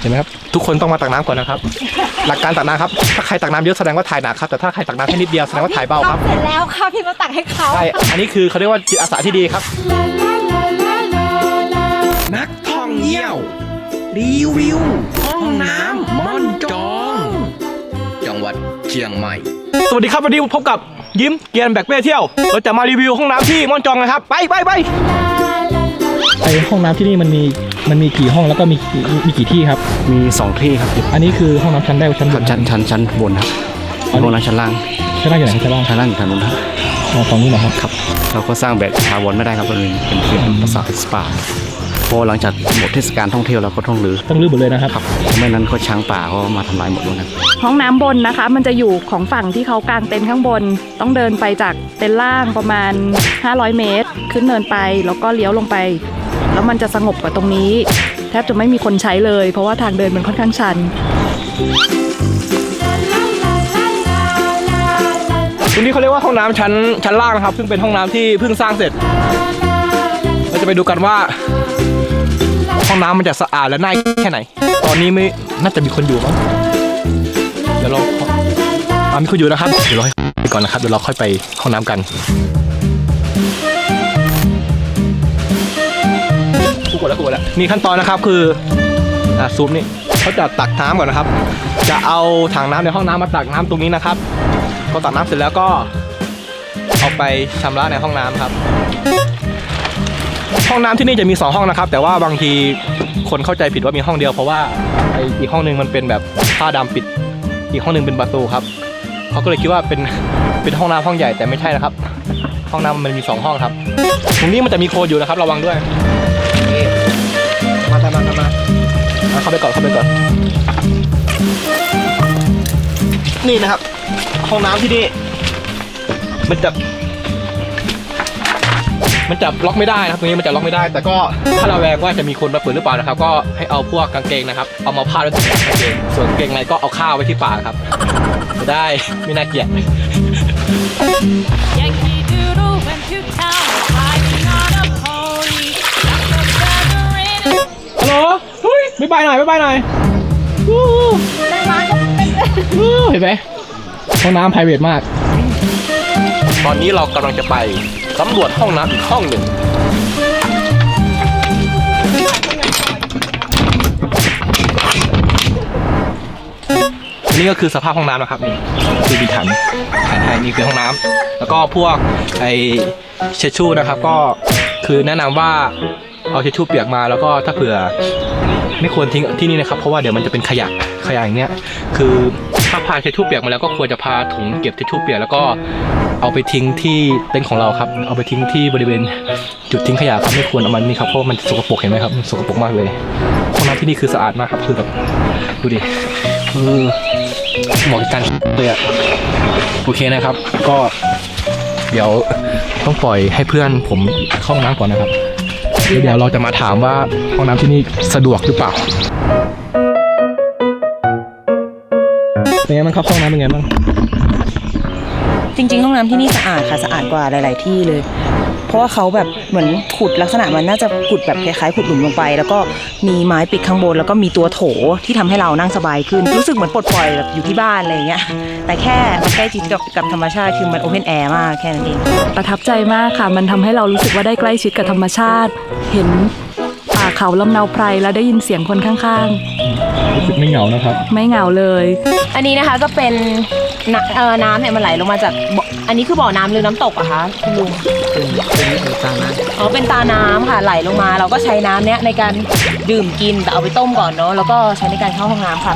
เห็นไหมครับทุกคนต้องมาตักน้ำก่อนนะครับ หลักการตักน้ำครับถ้าใครตักน้ำเยอะแสดงว่าถ่ายหนักครับแต่ถ้าใครตักน้ำแค่นิดเดียวแสดงว่าถ่ายเบาครับเสร็จแล้วค่ะพี่มาตักให้เขา ใช่ อันนี้คือเขาเรียกว่าจิตอาสาที่ดีครับ นักท่องเที่ยว รีวิว ห้องน้ำม่อนจอง จังหวัดเชียงใหม่ สวัสดีครับวันนี้พบกับยิ้มเกียนแบกเป้เที่ยว เราจะมารีวิวห้องน้ำที่ม่อนจองนะครับ ไปไปไป ไอห้องน้ำที่นี่มันมีมันมีกี่ห้องแล้วก็มีมีกี่ที่ครับ มีสองที่ครับ อันนี้คือห้องน้ำชั้นแรกชั้นบนชั้นชั้นชั้นบนครับอันนี้ห้องน้ำชั้นล่างชั้นล่างอยู่ไหนชั้นล่างชั้นล่างอยู่ทางนู้นครับอ๋อฝั่งนู้นเหรอครับครับ เราก็สร้างแบบถาวรไม่ได้ครับมันเป็นเป็นภาษาทสปาเพราะหลังจากหมดเทศกาลท่องเที่ยวเราก็ต้องรื้อต้องรื้อหมดเลยนะครับครับไม่นั้นก็ช้างป่าก็มาทำลายหมดเลยครับห้องน้ำบนนะคะ มันจะอยู่ของฝั่งที่เขากางเต็นท์ข้างบน ต้องเดินไปจากเต็นท์ล่างประมาณ 500 เมตร ขึ้นเนินไปแล้วก็เลี้ยวลงไป แล้วมันจะสงบกว่าตรงนี้ แทบจะไม่มีคนใช้เลย เพราะว่าทางเดินมันค่อนข้างชันตรงนี้เขาเรียกว่าห้องน้ำชั้นชั้นล่างนะครับ ซึ่งเป็นห้องน้ำที่เพิ่งสร้างเสร็จเราจะไปดูกันว่า ห้องน้ำมันจะสะอาดและน่าแค่ไหน ตอนนี้ไม่น่าจะมีคนอยู่มั้งเดี๋ยวเราอ่ามีคนอยู่นะครับเดี๋ยวเราไปก่อนนะครับเดี๋ยวเราค่อยไปห้องน้ำกัน กดแล้วกดแล้วมีขั้นตอนนะครับคืออ่าซูมนี่เขาจะตักน้ำก่อนนะครับ จะเอาถังน้ำในห้องน้ำมาตักน้ำตรงนี้นะครับพอตักน้ำเสร็จแล้วก็เอาไปชำระในห้องน้ำครับ ห้องน้ำที่นี่จะมี 2 ห้องนะครับ แต่ว่าบางทีคนเข้าใจผิดว่ามีห้องเดียวเพราะว่าไออีกห้องหนึงมันเป็นแบบผ้าดำปิด อีกห้องหนึงเป็นประตูครับเขาก็เลยคิดว่าเป็นเป็นห้องน้ำห้องใหญ่แต่ไม่ใช่นะครับ ห้องน้ำมันมี 2 ห้องครับตรงนี้มันจะมีโคดอยู่นะครับระวังด้วย ก่อนเข้าไปก่อน นี่นะครับ ห้องน้ำที่นี่ มันจะ มันจะล็อกไม่ได้นะครับตรงนี้มันจะล็อกไม่ได้ แต่ก็ถ้าเราแวงว่าจะมีคนมาเปิดหรือเปล่านะครับ ก็ให้เอาพวกกางเกงนะครับ เอามาพาดไว้ตรงกางเกงส่วนกางเกงในก็เอาข้าวไว้ที่ปากครับจะได้ไม่น่าเกลียด Yankee Doodle went to town บายหน่อยไม่บายหน่อยวู้วู้เห็นไหมห้องน้ำ private มาก ตอนนี้เรากำลังจะไปสำรวจห้องน้ำอีกห้องหนึ่ง นี่ก็คือสภาพห้องน้ำนะครับนี่คือมีถังถังไทยนี่คือห้องน้ำแล้วก็พวกไอเช็ดชู่นะครับก็คือแนะนำว่า เอาเช็ดชู่เปียกมาแล้วก็ถ้าเผื่อไม่ควรทิ้งที่นี่นะครับ เพราะว่าเดี๋ยวมันจะเป็นขยะขยะอย่างเนี้ยคือถ้าพาเช็ดชู่เปียกมาแล้วก็ควรจะพาถุงเก็บเช็ดชู่เปียกแล้วก็เอาไปทิ้งที่เต็นท์ของเราครับ เอาไปทิ้งที่บริเวณจุดทิ้งขยะครับไม่ควรเอามันนี่ครับเพราะว่ามันสกปรกเห็นไหมครับสกปรกมากเลยห้องน้ำที่นี่คือสะอาดมากครับคือแบบดูดิเออเหมาะกับการเลยอะโอเคนะครับ ก็ เดี๋ยวต้องปล่อยให้เพื่อนผมเข้าห้องน้ำก่อนนะครับ เดี๋ยวเราจะมาถามว่าห้องน้ำที่นี่สะดวกหรือเปล่า เป็นไงบ้างครับห้องน้ำเป็นไงบ้าง จริง ๆ ห้องน้ำที่นี่สะอาดค่ะสะอาดกว่าหลาย ๆ ที่เลย เพราะว่าเขาแบบเหมือนขุดลักษณะมันน่าจะขุดแบบคล้ายๆขุดหลุมลงไป แล้วก็มีไม้ปิดข้างบน แล้วก็มีตัวโถที่ทำให้เรานั่งสบายขึ้น รู้สึกเหมือนปลดปล่อยแบบอยู่ที่บ้านอะไรอย่างเงี้ยแต่แค่มันใกล้ชิดกับกับธรรมชาติคือมันโอเพนแอร์มากแค่นั้นเอง ประทับใจมากค่ะ มันทำให้เรารู้สึกว่าได้ใกล้ชิดกับธรรมชาติ เห็นป่าเขาลำเนาไพรแล้วได้ยินเสียงคนข้างรู้สึกไม่เหงานะครับๆไม่เหงาเลย อันนี้นะคะก็เป็นน้ำเอ่อน้ำเนี่ยมันไหลลงมาจากบ่ออันนี้คือบ่อน้ำหรือน้ำตกอะคะคุณลุงอ๋อเป็นตาน้ำค่ะไหลลงมา เราก็ใช้น้ำเนี้ยในการดื่มกินแต่เอาไปต้มก่อนเนาะแล้วก็ใช้ในการเข้าห้องน้ำค่ะ